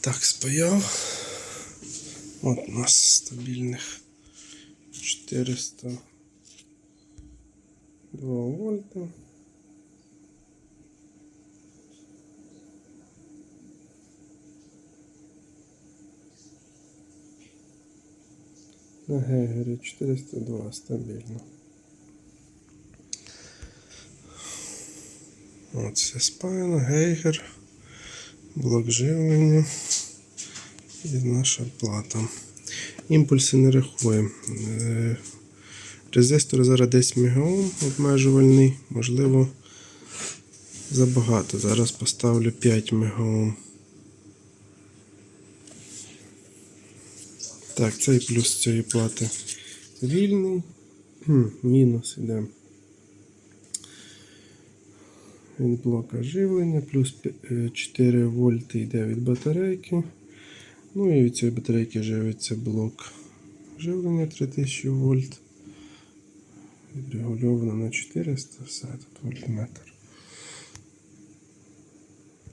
Так, спаяв. От у нас стабільних 402 вольта. На Гегері 402 стабільно. Все спаяно, гейгер, блок живлення і наша плата. Імпульси не рахуємо. Е, Резистор зараз 10 МОм обмежувальний, можливо, забагато. Зараз поставлю 5 МОм. Так, цей плюс цієї плати вільний. Мінус іде від блока живлення, плюс е, 4 вольти йде від батарейки. Ну і від цієї батарейки живиться блок живлення 3000 вольт. Відрегульовано на 400, все тут вольтметр.